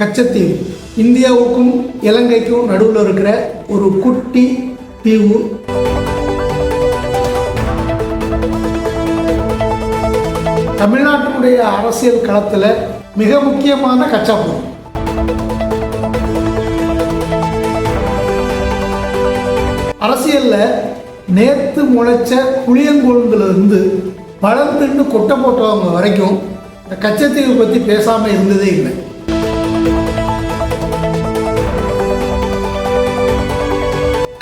கச்சத்தீவு. இந்தியாவுக்கும் இலங்கைக்கும் நடுவில் இருக்கிற ஒரு குட்டி தீவு. தமிழ்நாட்டினுடைய அரசியல் களத்தில் மிக முக்கியமான கச்சா பொருள் நேற்று நேத்து முளைச்ச புளியங்கொழுந்துல பழம் தின்னு கொட்டை போட்டவங்க வரைக்கும் இந்த கச்சத்தீவு பற்றி பேசாமல் இருந்ததே இல்லை.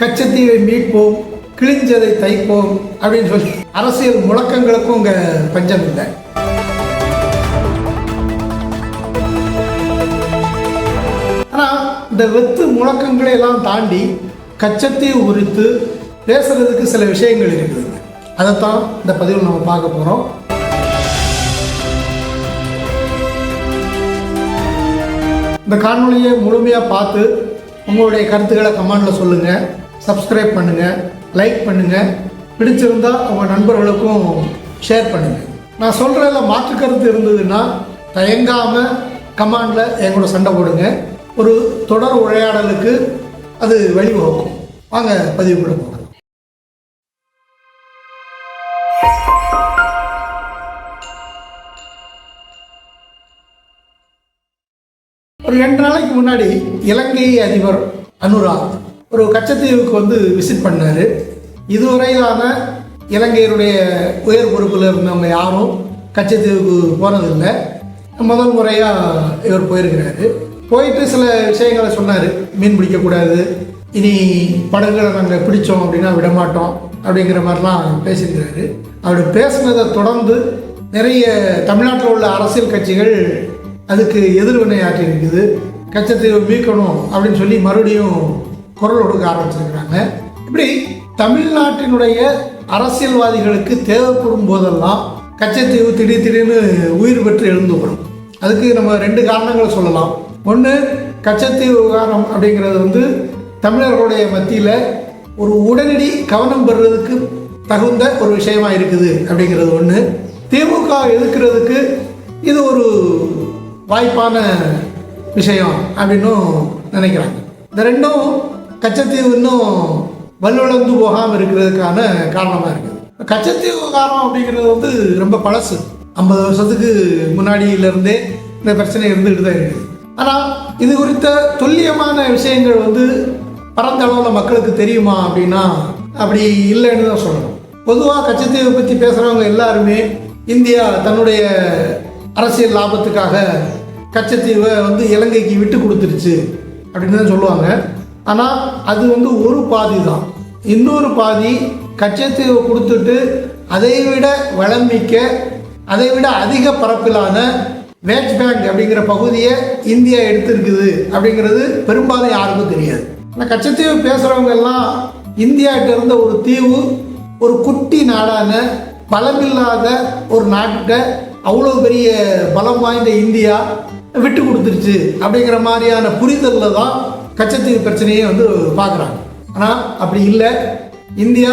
கச்சத்தீவை மீட்போம் கிழிஞ்சதை தைப்போம் அப்படின்னு சொல்லி அரசியல் முழக்கங்களுக்கும் இங்க பஞ்சம் இல்லை. ஆனால் இந்த வெத்து முழக்கங்களை எல்லாம் தாண்டி கச்சத்தீவு குறித்து பேசுறதுக்கு சில விஷயங்கள் இருக்குதுங்க அதைத்தான் இந்த பதிவில் நம்ம பார்க்க போகிறோம் இந்த காணொலியை முழுமையாக பார்த்து உங்களுடைய கருத்துக்களை கமெண்டில் சொல்லுங்கள் சப்ஸ்கிரைப் பண்ணுங்கள் லைக் பண்ணுங்கள் பிடிச்சிருந்தா உங்கள் நண்பர்களுக்கும் ஷேர் பண்ணுங்கள் நான் சொல்கிறதில் மாற்று கருத்து இருந்ததுன்னா தயங்காமல் கமாண்டில் எங்களோட சண்டை போடுங்க. ஒரு தொடர் உரையாடலுக்கு அது வழிவகுக்கும். வாங்க பதிவு போகலாம். ஒரு ரெண்டு நாளைக்கு முன்னாடி இலங்கை அதிபர் அனுராக் ஒரு கச்சத்தீவுக்கு வந்து விசிட் பண்ணார். இதுவரையிலான இலங்கையருடைய உயர் பொறுப்பில் இருந்தவங்க யாரும் கச்சத்தீவுக்கு போனதில்லை. முதல் முறையாக இவர் போயிருக்கிறாரு. போயிட்டு சில விஷயங்களை சொன்னார். மீன் பிடிக்கக்கூடாது இனி படகுகளை நாங்கள் பிடிச்சோம் அப்படின்னா விடமாட்டோம் அப்படிங்கிற மாதிரிலாம் பேசியிருக்கிறாரு. அவர் பேசினதை தொடர்ந்து நிறைய தமிழ்நாட்டில் உள்ள அரசியல் கட்சிகள் அதுக்கு எதிர்வினை ஆற்றியிருக்குது கச்சத்தீவை மீட்கணும் அப்படின்னு சொல்லி மறுபடியும் குரல் கொடுக்க ஆரம்பிச்சிருக்கிறாங்க. இப்படி தமிழ்நாட்டினுடைய அரசியல்வாதிகளுக்கு தேவைப்படும் போதெல்லாம் கச்சத்தீவு திடீர் திடீர்னு உயிர் பெற்று எழுந்து வரும். அதுக்கு நம்ம ரெண்டு காரணங்களை சொல்லலாம். ஒன்று கச்சத்தீவு விவகாரம் அப்படிங்கிறது வந்து தமிழர்களுடைய மத்தியில் ஒரு உடனடி கவனம் பெறுறதுக்கு தகுந்த ஒரு விஷயமா இருக்குது அப்படிங்கிறது ஒன்று திமுக எதிர்க்கிறதுக்கு இது ஒரு வாய்ப்பான விஷயம் அப்படின்னும் நினைக்கிறாங்க. இந்த ரெண்டும் கச்சத்தீவு இன்னும் வலுவிழந்து போகாமல் இருக்கிறதுக்கான காரணமாக இருக்குது. கச்சத்தீவு காரணம் அப்படிங்கிறது வந்து ரொம்ப பழசு. ஐம்பது வருஷத்துக்கு முன்னாடியிலேருந்தே இந்த பிரச்சனை இருந்துகிட்டு தான் இருக்குது. ஆனால் இது குறித்த துல்லியமான விஷயங்கள் வந்து பரந்த அளவில் மக்களுக்கு தெரியுமா அப்படின்னா அப்படி இல்லைன்னு தான் சொல்லணும். பொதுவாக கச்சத்தீவை பற்றி பேசுகிறவங்க எல்லாருமே இந்தியா தன்னுடைய அரசியல் லாபத்துக்காக கச்சத்தீவை வந்து இலங்கைக்கு விட்டு கொடுத்துருச்சு அப்படின்னு தான் சொல்லுவாங்க. ஆனால் அது வந்து ஒரு பாதி தான் இன்னொரு பாதி கச்சத்தீவை கொடுத்துட்டு அதை விட வளமிக்க அதை விட அதிக பரப்பிலான வேட்ச் பேங்க் அப்படிங்கிற பகுதியை இந்தியா எடுத்திருக்குது அப்படிங்கிறது பெரும்பாலும் யாருக்கும் தெரியாது. ஆனால் கச்சத்தீவு பேசுகிறவங்க எல்லாம் இந்தியாட்ட இருந்த ஒரு தீவு ஒரு குட்டி நாடான பலமில்லாத ஒரு நாட்டை அவ்வளோ பெரிய பலம் வாய்ந்த இந்தியா விட்டு கொடுத்துருச்சு அப்படிங்கிற மாதிரியான புரிதலில் தான் கச்சத்தீவு பிரச்சனையை வந்து பார்க்குறாங்க. ஆனால் அப்படி இல்லை. இந்தியா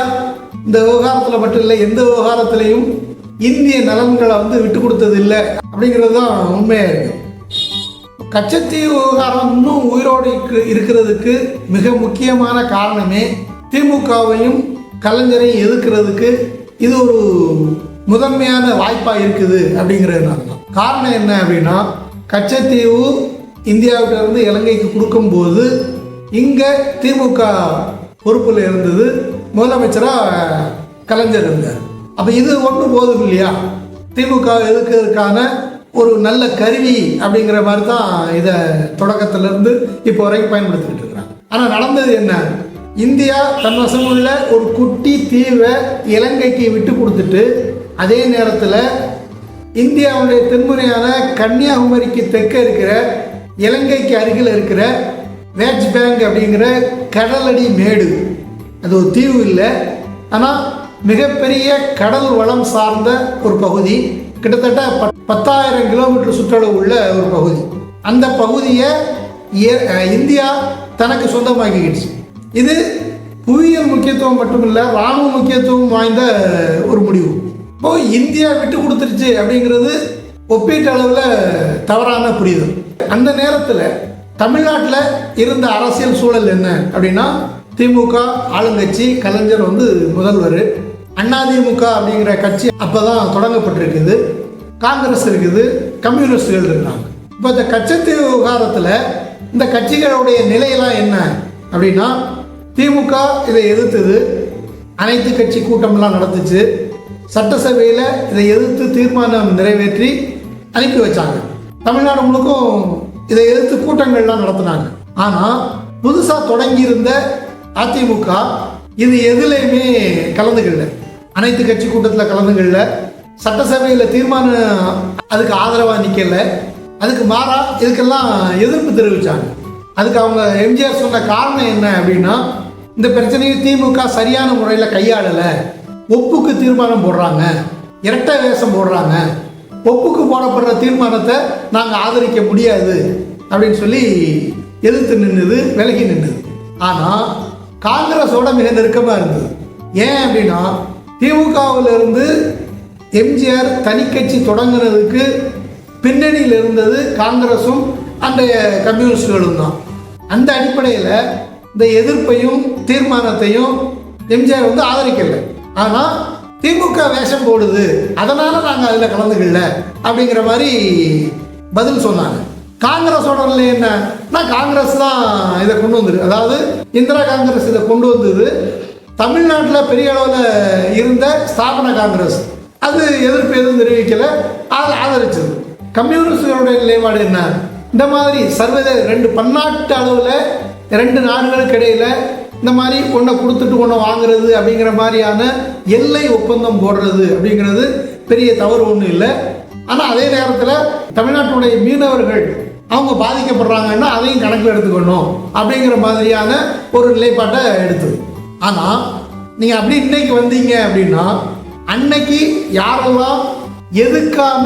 இந்த விவகாரத்தில் மட்டும் இல்லை எந்த விவகாரத்திலையும் இந்திய நலன்களை வந்து விட்டு கொடுத்தது இல்லை அப்படிங்கிறது தான் உண்மையாக இருக்குது கச்சத்தீவு விவகாரம் இன்னும் உயிரோடு இருக்கிறதுக்கு மிக முக்கியமான காரணமே திமுகவையும் கலைஞரையும் எதிர்க்கிறதுக்கு இது ஒரு முதன்மையான வாய்ப்பாக இருக்குது அப்படிங்கிறதுனால தான் காரணம் என்ன அப்படின்னா கச்சத்தீவு இந்தியாவிட்ட இருந்து இலங்கைக்கு கொடுக்கும்போது இங்கே திமுக பொறுப்பில் இருந்தது முதலமைச்சராக கலைஞர் இருந்தார். அப்போ இது ஒன்று போதும் இல்லையா? திமுக எதுக்கிறதுக்கான ஒரு நல்ல கருவி அப்படிங்கிற மாதிரி தான் இதை தொடக்கத்திலிருந்து இப்போ வரைக்கும் பயன்படுத்திக்கிட்டு இருக்கிறாங்க. ஆனால் நடந்தது என்ன? இந்தியா தன் வசமுள்ள ஒரு குட்டி தீவை இலங்கைக்கு விட்டு கொடுத்துட்டு அதே நேரத்தில் இந்தியாவுடைய தென்முறையான கன்னியாகுமரிக்கு தெற்க இருக்கிற இலங்கைக்கு அருகில் இருக்கிற வேட்ச் பேங்க் அப்படிங்கிற கடலடி மேடு. அது ஒரு தீவு இல்லை. ஆனால் மிகப்பெரிய கடல் வளம் சார்ந்த ஒரு பகுதி. கிட்டத்தட்ட பத்- பத்தாயிரம் கிலோமீட்டர் சுற்றளவு உள்ள ஒரு பகுதி. அந்த பகுதியை ஏ- இந்தியா தனக்கு சொந்தமாக்கிக்கிடுச்சு. இது புவியியல் முக்கியத்துவம் மட்டுமில்லை இராணுவ முக்கியத்துவம் வாய்ந்த ஒரு முடிவு. இப்போ இந்தியா விட்டு கொடுத்துருச்சு அப்படிங்கிறது ஒப்பீட்டளவில் தவறான புரிதல். அந்த நேரத்தில் தமிழ்நாட்டில் இருந்த அரசியல் சூழல் என்ன அப்படின்னா திமுக ஆளுங்கட்சி கலைஞர் வந்து முதல்வர். அதிமுக அப்படிங்கிற கட்சி அப்போ தான் தொடங்கப்பட்டிருக்குது. காங்கிரஸ் இருக்குது கம்யூனிஸ்டுகள் இருக்கிறாங்க இப்போ இந்த கச்சத்தீவு விவகாரத்தில் இந்த கட்சிகளுடைய நிலையெல்லாம் என்ன அப்படின்னா திமுக இதை எதிர்த்தது. அனைத்து கட்சி கூட்டம்லாம் நடந்துச்சு. சட்டசபையில் இதை எதிர்த்து தீர்மானம் நிறைவேற்றி அனுப்பி வச்சாங்க. தமிழ்நாடு முழுக்கும் இதை எதிர்த்து கூட்டங்கள்லாம் நடத்தினாங்க. ஆனால் புதுசாக தொடங்கியிருந்த அதிமுக இது எதுலேயுமே கலந்துக்கல. அனைத்து கட்சி கூட்டத்தில் கலந்துக்கல. சட்டசபையில் தீர்மானம் அதுக்கு ஆதரவாக நிற்கல அதுக்கு மாறா இதுக்கெல்லாம் எதிர்ப்பு தெரிவித்தாங்க அதுக்கு அவங்க எம்ஜிஆர் சொன்ன காரணம் என்ன அப்படின்னா இந்த பிரச்சனையை திமுக சரியான முறையில் கையாளலை. ஒப்புக்கு தீர்மானம் போடுறாங்க. இரட்டை வேஷம் போடுறாங்க. ஒப்புக்கு போடப்படுற தீர்மானத்தை நாங்கள் ஆதரிக்க முடியாது அப்படின்னு சொல்லி எதிர்த்து நின்றுது விலகி நின்றுது ஆனால் காங்கிரஸோட மிக நெருக்கமாக இருந்தது. ஏன் அப்படின்னா திமுகவிலிருந்து எம்ஜிஆர் தனி கட்சி தொடங்குறதுக்கு பின்னணியில் இருந்தது காங்கிரஸும் அந்த கம்யூனிஸ்டுகளும் தான். அந்த அடிப்படையில் இந்த எதிர்ப்பையும் தீர்மானத்தையும் எம்ஜிஆர் வந்து ஆதரிக்கலை. ஆனால் திமுக வேஷம் போடுது. அதனால நாங்கள் அதில் கலந்துக்கல. அப்படிங்கிற மாதிரி பதில் சொன்னாங்க. காங்கிரஸோட நிலை என்ன? நான் காங்கிரஸ் தான் இதை கொண்டு வந்தது. அதாவது இந்திரா காங்கிரஸ் இதை கொண்டு வந்தது. தமிழ்நாட்டில் பெரிய அளவில் இருந்த ஸ்தாபன காங்கிரஸ். அது எதிர்ப்பு எதுவும் தெரிவிக்கல. அதை ஆதரிச்சது. கம்யூனிஸ்டுகளுடைய நிலைப்பாடு என்ன? இந்த மாதிரி சர்வதேச ரெண்டு பன்னாட்டு அளவில் ரெண்டு நாடுகளுக்கு இடையில இந்த மாதிரி ஒன்றை கொடுத்துட்டு ஒன்றை வாங்குறது அப்படிங்கிற மாதிரியான எல்லை ஒப்பந்தம் போடுறது அப்படிங்கிறது பெரிய தவறு ஒன்றும் இல்லை. ஆனால் அதே நேரத்தில் தமிழ்நாட்டுடைய மீனவர்கள் அவங்க பாதிக்கப்படுறாங்கன்னா அதையும் கணக்கில் எடுத்துக்கணும் அப்படிங்கிற மாதிரியான ஒரு நிலைப்பாட்டை எடுத்தது. ஆனால் நீங்கள் அப்படி இன்னைக்கு வந்தீங்க அப்படின்னா அன்னைக்கு யாரெல்லாம் எதுக்காம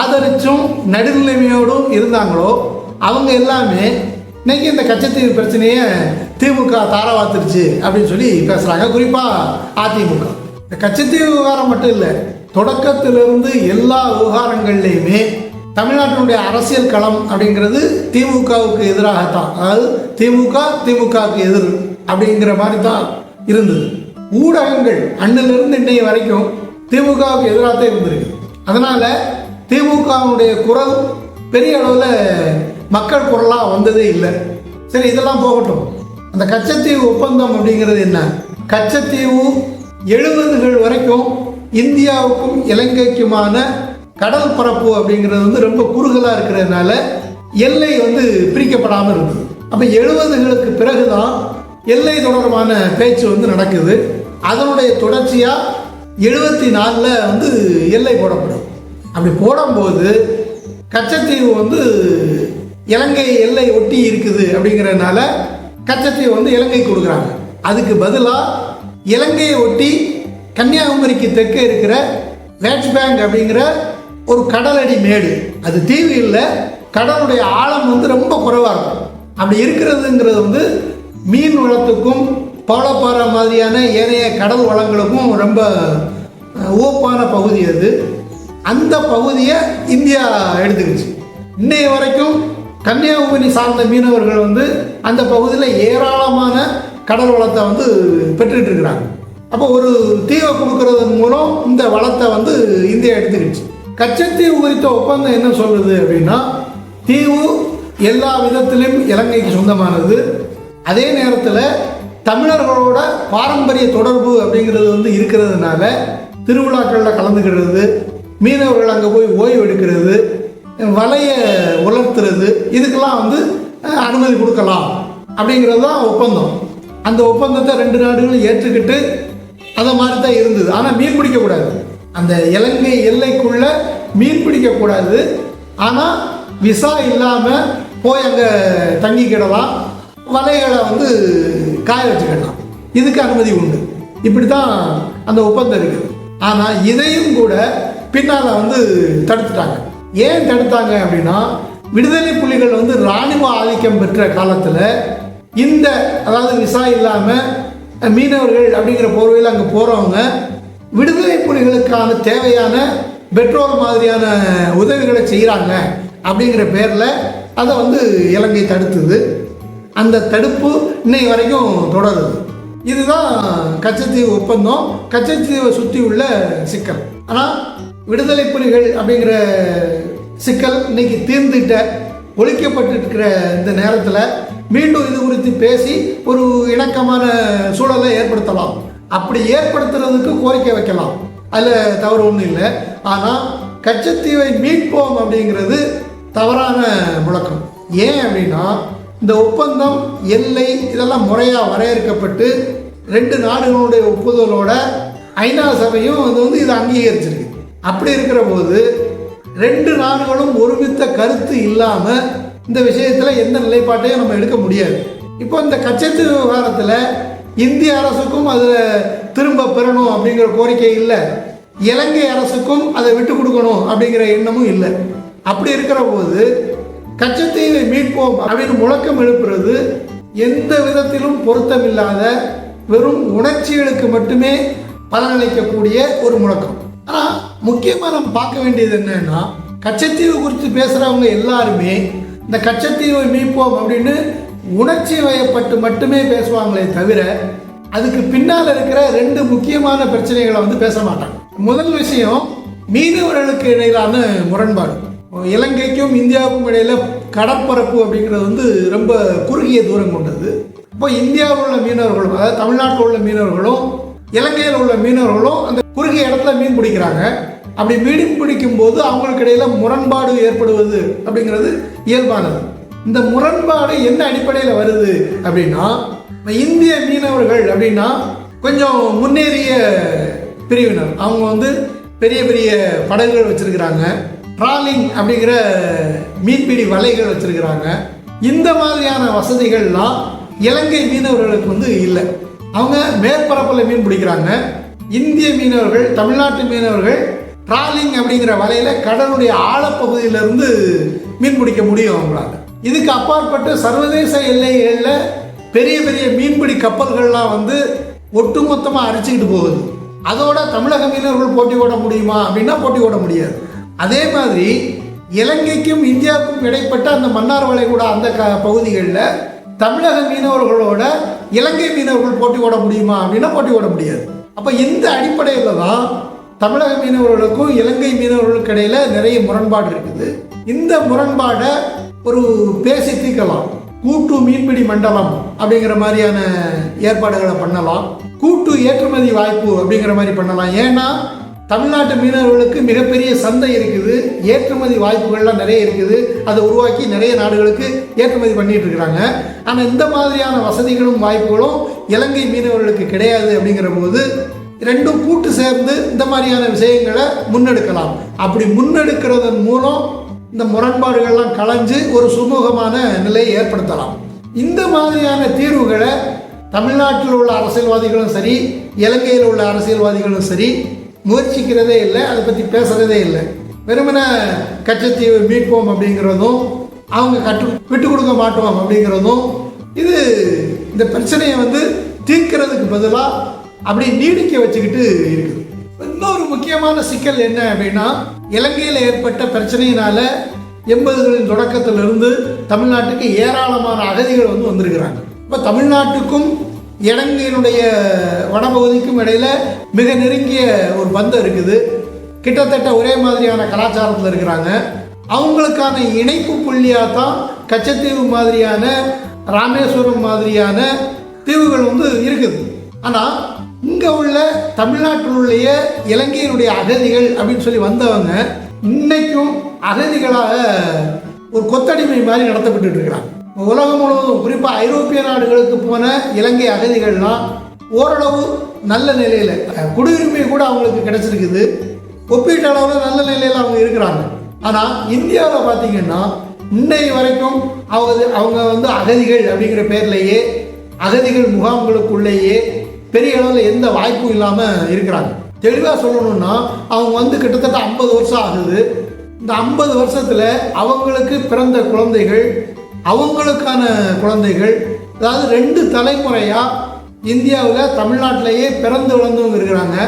ஆதரிச்சும் நடுநிலைமையோடும் இருந்தாங்களோ அவங்க எல்லாமே இன்னைக்கு இந்த கச்சத்தீவு பிரச்சனையை திமுக தாராவாத்துருச்சு அப்படின்னு சொல்லி பேசுகிறாங்க குறிப்பாக அதிமுக. இந்த கச்சத்தீவு விவகாரம் மட்டும் இல்லை தொடக்கத்திலிருந்து எல்லா விவகாரங்கள்லையுமே தமிழ்நாட்டினுடைய அரசியல் களம் அப்படிங்கிறது திமுகவுக்கு எதிராகத்தான். அதாவது திமுக திமுகவுக்கு எதிர் அப்படிங்கிற மாதிரி தான் இருந்தது. ஊடகங்கள் அண்ணிலிருந்து இன்றைய வரைக்கும் திமுகவுக்கு எதிராக தான் இருந்திருக்கு. அதனால் திமுகவுடைய குரல் பெரிய அளவில் மக்கள் குரலாக வந்ததே இல்லை. சரி இதெல்லாம் போகட்டும். அந்த கச்சத்தீவு ஒப்பந்தம் அப்படிங்கிறது என்ன? கச்சத்தீவு எழுபதுகள் வரைக்கும் இந்தியாவுக்கும் இலங்கைக்குமான கடல் பரப்பு அப்படிங்கிறது வந்து ரொம்ப குறுகலாக இருக்கிறதுனால எல்லை வந்து பிரிக்கப்படாமல் இருந்தது அப்போ எழுபதுகளுக்கு பிறகு தான் எல்லை தொடர்பான பேச்சு வந்து நடக்குது. அதனுடைய தொடர்ச்சியாக எழுபத்தி நாலில் வந்து எல்லை போடப்படும். அப்படி போடும்போது கச்சத்தீவு வந்து இலங்கை எல்லை ஒட்டி இருக்குது அப்படிங்கிறதுனால கச்சத்தீவை வந்து இலங்கை கொடுக்குறாங்க. அதுக்கு பதிலாக இலங்கையை ஒட்டி கன்னியாகுமரிக்கு தெற்கே இருக்கிற வேட்ச் பேங்க் அப்படிங்கிற ஒரு கடலடி மேடு. அது தீவு இல்லை கடலுடைய ஆழம் வந்து ரொம்ப குறைவாக இருக்கும். அப்படி இருக்கிறதுங்கிறது வந்து மீன் வளத்துக்கும் பவளப்பாறை மாதிரியான ஏனைய கடல் வளங்களுக்கும் ரொம்ப ஓப்பான பகுதி அது. அந்த பகுதியை இந்தியா எடுத்துக்கிச்சு. இன்னைய வரைக்கும் கன்னியாகுமரி சார்ந்த மீனவர்கள் வந்து அந்த பகுதியில் ஏராளமான கடல் வளத்தை வந்து பெற்றுட்டு இருக்கிறாங்க அப்போ ஒரு தீவை கொடுக்கறதன் மூலம் இந்த வளத்தை வந்து இந்தியா எடுத்துக்கிச்சு கச்சத்தீவு குறித்த ஒப்பந்தம் என்ன சொல்லுது அப்படின்னா தீவு எல்லா விதத்திலும் இலங்கைக்கு சொந்தமானது. அதே நேரத்தில் தமிழர்களோட பாரம்பரிய தொடர்பு அப்படிங்கிறது வந்து இருக்கிறதுனால திருவிழாக்களில் கலந்துக்கிறது மீனவர்கள் அங்கே போய் ஓய்வு எடுக்கிறது வலையை உலர்த்துறது இதுக்கெல்லாம் வந்து அனுமதி கொடுக்கலாம். அப்படிங்கிறது தான் ஒப்பந்தம். அந்த ஒப்பந்தத்தை ரெண்டு நாடுகளும் ஏற்றுக்கிட்டு அதை மாதிரி தான் இருந்தது. ஆனால் மீன் பிடிக்கக்கூடாது. அந்த இலங்கை எல்லைக்குள்ள மீன் பிடிக்கக்கூடாது. ஆனால் விசா இல்லாமல் போய் அங்கே தங்கிக்கிடலாம். வலைகளை வந்து காய வச்சுக்கிடலாம். இதுக்கு அனுமதி உண்டு. இப்படி தான் அந்த ஒப்பந்தம் இருக்குது. ஆனால் இதையும் கூட பின்னால் வந்து தடுத்துட்டாங்க. ஏன் தடுத்தாங்க அப்படின்னா விடுதலை புலிகள் வந்து இராணுவ ஆதிக்கம் பெற்ற காலத்தில் இந்த அதாவது விசா இல்லாமல் மீனவர்கள் அப்படிங்கிற போர்வையில் அங்கே போகிறவங்க விடுதலை புலிகளுக்கான தேவையான பெட்ரோல் மாதிரியான உதவிகளை செய்கிறாங்க அப்படிங்கிற பேரில் அதை வந்து இலங்கை தடுத்தது. அந்த தடுப்பு இன்னை வரைக்கும் தொடருது. இதுதான் கச்சத்தீவு ஒப்பந்தம். கச்சத்தீவை சுற்றி உள்ள சிக்கல். ஆனால் விடுதலை புலிகள் அப்படிங்கிற சிக்கல் இன்னைக்கு தீர்ந்துட்ட ஒழிக்கப்பட்டு இருக்கிற இந்த நேரத்தில் மீண்டும் இது குறித்து பேசி ஒரு இணக்கமான சூழலை ஏற்படுத்தலாம். அப்படி ஏற்படுத்துறதுக்கு கோரிக்கை வைக்கலாம். அதில் தவறு ஒன்றும் இல்லை. ஆனால் கச்சத்தீவை மீட்போம் அப்படிங்கிறது தவறான முழக்கம். ஏன் அப்படின்னா இந்த ஒப்பந்தம் எல்லை இதெல்லாம் முறையாக வரையறுக்கப்பட்டு ரெண்டு நாடுகளுடைய ஒப்புதலோட ஐநா சபையும் அது வந்து இதை அங்கீகரிச்சிருக்கு. அப்படி இருக்கிற போது ரெண்டு நாடுகளும் ஒருமித்த கருத்து இல்லாமல் இந்த விஷயத்தில் எந்த நிலைப்பாட்டையும் நம்ம எடுக்க முடியாது. இப்போ இந்த கச்சத்து விவகாரத்தில் இந்திய அரசுக்கும் அதில் திரும்ப பெறணும் அப்படிங்கிற கோரிக்கை இல்லை. இலங்கை அரசுக்கும் அதை விட்டு கொடுக்கணும் அப்படிங்கிற எண்ணமும் இல்லை. அப்படி இருக்கிற போது கச்சத்தீவை மீட்போம் அப்படின்னு முழக்கம் எழுப்புறது எந்த விதத்திலும் பொருத்தமில்லாத வெறும் உணர்ச்சிகளுக்கு மட்டுமே பலனளிக்கக்கூடிய ஒரு முழக்கம். ஆனால் முக்கியமாக நம்ம பார்க்க வேண்டியது என்னன்னா கச்சத்தீவு குறித்து பேசுகிறவங்க எல்லாருமே இந்த கச்சத்தீவை மீட்போம் அப்படின்னு உணர்ச்சி வயப்பட்டு மட்டுமே பேசுவாங்களே தவிர அதுக்கு பின்னால் இருக்கிற ரெண்டு முக்கியமான பிரச்சனைகளை வந்து பேச மாட்டாங்க. முதல் விஷயம் மீனவர்களுக்கு இடையிலான முரண்பாடு. இலங்கைக்கும் இந்தியாவுக்கும் இடையில கடற்பரப்பு அப்படிங்கிறது வந்து ரொம்ப குறுகிய தூரம் கொண்டது. இப்போ இந்தியாவில் உள்ள மீனவர்களும் அதாவது தமிழ்நாட்டில் உள்ள மீனவர்களும் இலங்கையில் உள்ள மீனவர்களும் அந்த குறுகிய இடத்துல மீன் பிடிக்கிறாங்க. அப்படி மீன் பிடிக்கும் போது அவங்களுக்கு இடையில முரண்பாடு ஏற்படுவது அப்படிங்கிறது இயல்பானது. இந்த முரண்பாடு என்ன அடிப்படையில் வருது அப்படின்னா இந்திய மீனவர்கள் அப்படின்னா கொஞ்சம் முன்னேறிய பிரிவினர். அவங்க வந்து பெரிய பெரிய படகுகள் வச்சிருக்கிறாங்க. ட்ராலிங் அப்படிங்கிற மீன்பிடி வலைகள் வச்சிருக்கிறாங்க. இந்த மாதிரியான வசதிகள்லாம் இலங்கை மீனவர்களுக்கு வந்து இல்லை. அவங்க மேற்பரப்பில் மீன் பிடிக்கிறாங்க. இந்திய மீனவர்கள் தமிழ்நாட்டு மீனவர்கள் ட்ராலிங் அப்படிங்கிற வலையில் கடலுடைய ஆழப்பகுதியிலிருந்து மீன் பிடிக்க முடியும் அவங்களால. இதுக்கு அப்பாற்பட்டு சர்வதேச எல்லைகளில் பெரிய பெரிய மீன்பிடி கப்பல்கள்லாம் வந்து ஒட்டுமொத்தமாக அரிச்சுக்கிட்டு போகுது. அதோட தமிழக மீனவர்கள் போட்டி ஓட முடியுமா அப்படின்னா போட்டி ஓட முடியாது. அதே மாதிரி இலங்கைக்கும் இந்தியாவுக்கும் இடைப்பட்ட அந்த மன்னார் வளைகுடா அந்த க பகுதிகளில் தமிழக மீனவர்களோட இலங்கை மீனவர்கள் போட்டி ஓட முடியுமா அப்படின்னா போட்டி ஓட முடியாது. அப்போ இந்த அடிப்படையில் தான் தமிழக மீனவர்களுக்கும் இலங்கை மீனவர்களுக்கு இடையில நிறைய முரண்பாடு இருக்குது. இந்த முரண்பாடை ஒரு பேசி தீர்க்கலாம். கூட்டு மீன்பிடி மண்டலம் அப்படிங்கிற மாதிரியான ஏற்பாடுகளை பண்ணலாம். கூட்டு ஏற்றுமதி வாய்ப்பு அப்படிங்கிற மாதிரி பண்ணலாம். ஏன்னா தமிழ்நாட்டு மீனவர்களுக்கு மிகப்பெரிய சந்தை இருக்குது. ஏற்றுமதி வாய்ப்புகள்லாம் நிறைய இருக்குது. அதை உருவாக்கி நிறைய நாடுகளுக்கு ஏற்றுமதி பண்ணிட்டு இருக்கிறாங்க. ஆனால் இந்த மாதிரியான வசதிகளும் வாய்ப்புகளும் இலங்கை மீனவர்களுக்கு கிடையாது அப்படிங்கிற போது ரெண்டும் கூட்டு சேர்ந்து இந்த மாதிரியான விஷயங்களை முன்னெடுக்கலாம். அப்படி முன்னெடுக்கிறதன் மூலம் இந்த முரண்பாடுகள்லாம் களைஞ்சு ஒரு சுமூகமான நிலையை ஏற்படுத்தலாம். இந்த மாதிரியான தீர்வுகளை தமிழ்நாட்டில் உள்ள அரசியல்வாதிகளும் சரி இலங்கையில் உள்ள அரசியல்வாதிகளும் சரி முயற்சிக்கிறதே இல்லை அதை பற்றி பேசுகிறதே இல்லை. வெறுமனே கச்சத்தீவை மீட்போம் அப்படிங்கிறதும் அவங்க கட்டு விட்டு கொடுக்க மாட்டோம் அப்படிங்கிறதும் இது இந்த பிரச்சனையை வந்து தீர்க்கிறதுக்கு பதிலாக அப்படி நீடிக்க வச்சுக்கிட்டு இருக்குது. இன்னொரு முக்கியமான சிக்கல் என்ன அப்படின்னா இலங்கையில் ஏற்பட்ட பிரச்சனையினால எண்பதுகளின் தொடக்கத்திலிருந்து தமிழ்நாட்டுக்கு ஏராளமான அகதிகள் வந்து வந்திருக்கிறாங்க. இப்போ தமிழ்நாட்டுக்கும் இலங்கையினுடைய வடபகுதிக்கும் இடையில மிக நெருங்கிய ஒரு பந்தம் இருக்குது. கிட்டத்தட்ட ஒரே மாதிரியான கலாச்சாரத்தில் இருக்கிறாங்க. அவங்களுக்கான இணைப்பு புள்ளியாக தான் கச்சத்தீவு மாதிரியான ராமேஸ்வரம் மாதிரியான தீவுகள் வந்து இருக்குது. ஆனால் இங்கே உள்ள தமிழ்நாட்டில் இலங்கையினுடைய அகதிகள் அப்படின்னு சொல்லி வந்தவங்க இன்னைக்கும் அகதிகளாக ஒரு கொத்தடிமை மாதிரி நடத்தப்பட்டு இருக்கிறாங்க. உலகம் முழுவதும் குறிப்பாக ஐரோப்பிய நாடுகளுக்கு போன இலங்கை அகதிகள்லாம் ஓரளவு நல்ல நிலையில் குடியுரிமை கூட அவங்களுக்கு கிடைச்சிருக்குது. ஒப்பீட்டு அளவில் நல்ல நிலையில் அவங்க இருக்கிறாங்க. ஆனால் இந்தியாவில் பார்த்தீங்கன்னா இன்னை வரைக்கும் அவங்க அவங்க வந்து அகதிகள் அப்படிங்கிற பேர்லேயே அகதிகள் முகாம்களுக்குள்ளேயே பெரிய அளவில் எந்த வாய்ப்பும் இல்லாமல் இருக்கிறாங்க. தெளிவாக சொல்லணும்னா அவங்க வந்து கிட்டத்தட்ட ஐம்பது வருஷம் ஆகுது. இந்த ஐம்பது வருஷத்தில் அவங்களுக்கு பிறந்த குழந்தைகள் அவங்களுக்கான குழந்தைகள் அதாவது ரெண்டு தலைமுறையாக இந்தியாவில் தமிழ்நாட்டிலேயே பிறந்து வளர்ந்தவங்க இருக்கிறாங்க.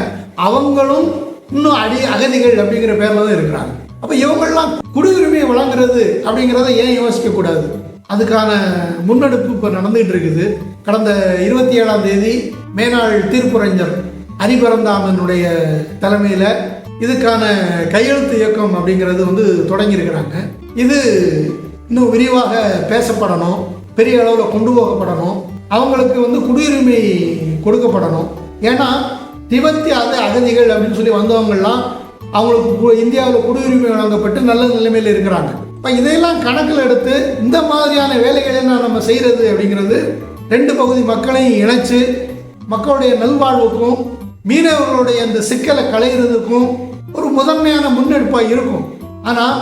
அவங்களும் இன்னும் அடி அகதிகள் அப்படிங்கிற பேரில் தான் இருக்கிறாங்க. அப்போ இவங்கெல்லாம் குடியுரிமையை வழங்குறது அப்படிங்கிறத ஏன் யோசிக்க கூடாது? அதுக்கான முன்னெடுப்பு இப்போ நடந்துகிட்டு இருக்குது. கடந்த இருபத்தி ஏழாம் தேதி மேனாள் தீர்ப்புரைஞர் அரிபரந்தாமனுடைய தலைமையில் இதுக்கான கையெழுத்து இயக்கம் அப்படிங்கிறது வந்து தொடங்கியிருக்கிறாங்க. இது இன்னும் விரிவாக பேசப்படணும் பெரிய அளவில் கொண்டு போகப்படணும் அவங்களுக்கு வந்து குடியுரிமை கொடுக்கப்படணும். ஏன்னா திபெத்தி அது அகதிகள் அப்படின்னு சொல்லி வந்தவங்கள்லாம் அவங்களுக்கு இந்தியாவில் குடியுரிமை வழங்கப்பட்டு நல்ல நிலைமையில் இருக்கிறாங்க. இப்போ இதையெல்லாம் கணக்கில் எடுத்து இந்த மாதிரியான வேலைகளை நான் நம்ம செய்கிறது அப்படிங்கிறது ரெண்டு பகுதி மக்களையும் இணைச்சு மக்களுடைய நல்வாழ்வுக்கும் மீனவர்களுடைய அந்த சிக்கலை களைகிறதுக்கும் ஒரு முதன்மையான முன்னெடுப்பாக இருக்கும். ஆனால்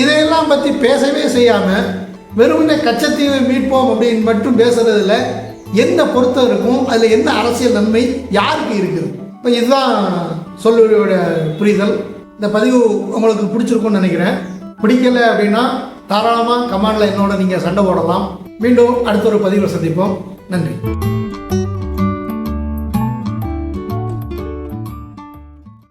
இதையெல்லாம் பற்றி பேசவே செய்யாமல் வெறுமனே கச்சத்தீவை மீட்போம் அப்படின்னு மட்டும் பேசுறதுல என்ன பொருத்தம் இருக்கும்? அதில் என்ன அரசியல் நன்மை யாருக்கு இருக்குது? இப்போ இதுதான் சொல்லுடைய புரிதல். இந்த பதிவு உங்களுக்கு பிடிச்சிருக்கும்னு நினைக்கிறேன். பிடிக்கல அப்படின்னா தாராளமாக கமாண்டில் என்னோட நீங்கள் சண்டை போடலாம். மீண்டும் அடுத்த ஒரு பதிவில் சந்திப்போம். நன்றி.